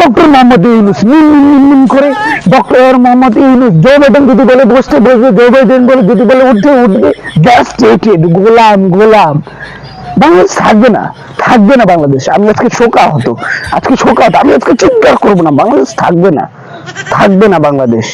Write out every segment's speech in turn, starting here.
Doctor Mohammad Yunus mean করে doctor Mohammad Yunus, Joe Biden যদি বলে বসতে বসবে, জো বাইডেন বলে যদি বলে উঠতে উঠবে জাস্ট টেকেড গোলাম গোলাম। বাংলাদেশ থাকবে না থাকবে না বাংলাদেশ। আমি আজকে শোকা হতো আজকে শোকা হতো আমি আজকে চিৎকার করব না, বাংলাদেশ থাকবে না থাকবে না বাংলাদেশ।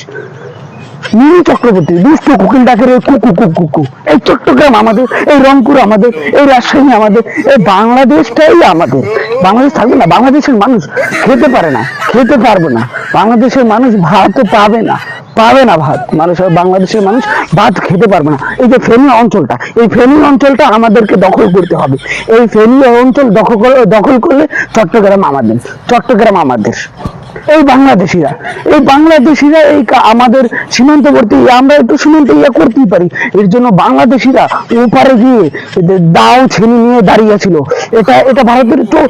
নীল চক্রবর্তী, দুষ্ট কোকিল কুকু কুকু কুকু। এই চট্টগ্রাম আমাদের, এই রংপুর আমাদের, এই রাজশাহী আমাদের, এই বাংলাদেশটাই আমাদের। বাংলাদেশ থাকবে না, বাংলাদেশের মানুষ খেতে পারে না, খেতে পারবে না। বাংলাদেশের মানুষ ভাত পাবে না পাবে না ভাত। মানুষ, বাংলাদেশের মানুষ ভাত খেতে পারবে না। এই যে ফেনী অঞ্চলটা, এই ফেনী অঞ্চলটা আমাদেরকে দখল করতে হবে। এই ফেনী অঞ্চল দখল দখল করলে চট্টগ্রাম আমাদের চট্টগ্রাম আমাদের। এই বাংলাদেশিরা এই বাংলাদেশিরা এই আমাদের সীমান্তবর্তী আমরা একটু সীমান্ত ইয়া করতেই পারি। এর জন্য বাংলাদেশিরা ওপারে গিয়ে দাও ছেলে নিয়ে দাঁড়িয়ে ছিল। এটা এটা ভারতের তো,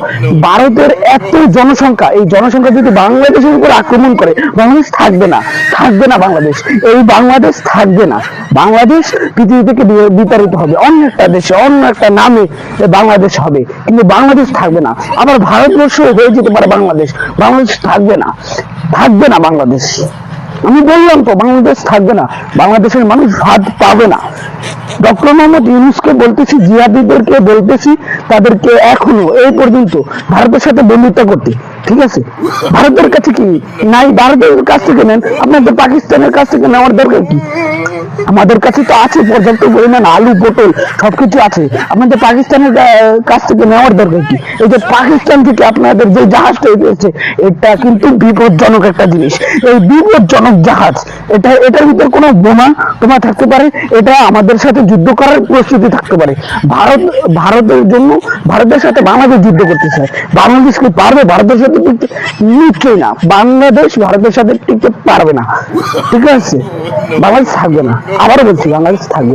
ভারতের এত জনসংখ্যা, এই জনসংখ্যা যদি বাংলাদেশের উপর আক্রমণ করে, বাংলাদেশ থাকবে না থাকবে না বাংলাদেশ। এই বাংলাদেশ থাকবে না। বাংলাদেশ পৃথিবী থেকে বিতাড়িত হবে। অন্য একটা দেশে, অন্য একটা নামে বাংলাদেশ হবে। কিন্তু বাংলাদেশ থাকবে না। আবার ভারতবর্ষ হয়ে যেতে পারে বাংলাদেশ। বাংলাদেশ থাকবে না থাকবে না বাংলাদেশ। আমি বললাম তো, বাংলাদেশ থাকবে না বাংলাদেশের মানুষ ভাত পাবে না ডক্টর মোহাম্মদ ইউনুসকে বলতেছি জিহাদিদেরকে বলতেছি, তাদেরকে এখনও, এই পর্যন্ত ভারতের সাথে বন্ধুত্ব করতে। ঠিক আছে? ভারতের কাছে কি নাই? ভারতের কাছ থেকে নেন? আপনাদের পাকিস্তানের কাছ থেকে নেওয়ার দরকার কি? আমাদের কাছে তো আছে পর্যাপ্ত পরিমাণ আলু, পটল, সবকিছু আছে। আপনাদের পাকিস্তানের কাছ থেকে নেওয়ার দরকার কি? এই যে পাকিস্তান থেকে আপনাদের যে জাহাজটা এসেছে এটা কিন্তু বিপজ্জনক একটা জিনিস। এই বিপজ্জনক জাহাজ, এটা, এটার ভিতরে কোনো বোমা টোমা থাকতে পারে? এটা আমাদের সাথে যুদ্ধ করার প্রস্তুতি থাকতে পারে। ভারত, ভারতের জন্য ভারতের সাথে বাংলাদেশ যুদ্ধ করতে চায়। বাংলাদেশ কি পারবে? ভারতের সাথে নিশ্চয়ই না। বাংলাদেশ ভারতের সাথে টিকতে পারবে না। ঠিক আছে? বাংলাদেশ থাকবে না। আবারও বলছি, বাংলাদেশ থাকবে না।